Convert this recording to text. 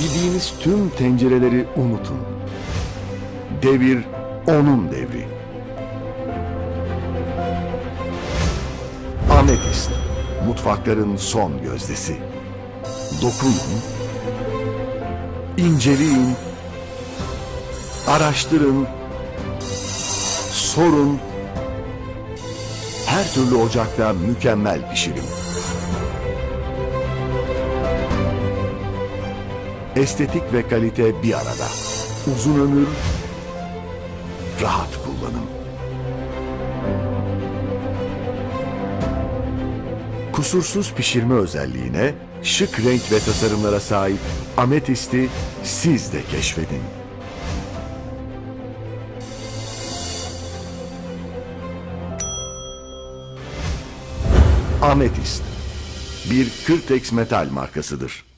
Bildiğiniz tüm tencereleri unutun. Devir onun devri. Ametist, mutfakların son gözdesi. Dokunun, inceleyin, araştırın, sorun, her türlü ocakta mükemmel pişirin. Estetik ve kalite bir arada. Uzun ömür, rahat kullanım. Kusursuz pişirme özelliğine, şık renk ve tasarımlara sahip Ametist'i siz de keşfedin. Ametist bir Kırtex metal markasıdır.